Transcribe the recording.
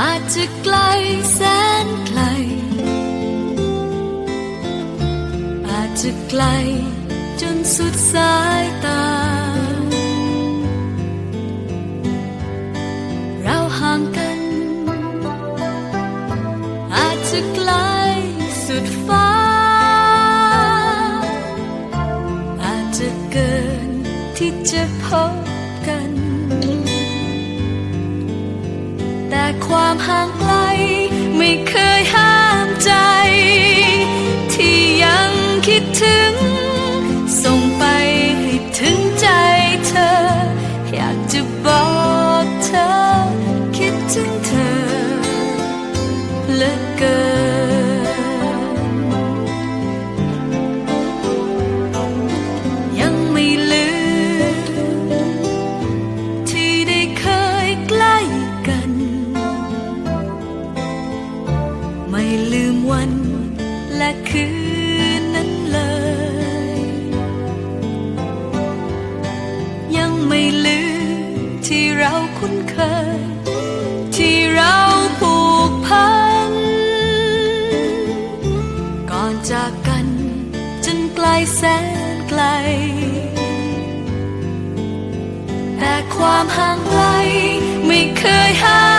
อาจจะไกลแสนไกล อาจจะไกลจนสุดสายตา เราห่างกัน อาจจะไกลสุดฟ้า อาจจะเกินที่จะพบกัน แต่ความห่าง วันและคืนนั้นเลย ยังไม่ลืมที่เราคุ้นเคย ที่เราผูกพัน ก่อนจากกันจนไกลแสนไกล แต่ความห่างไกลไม่เคยหาม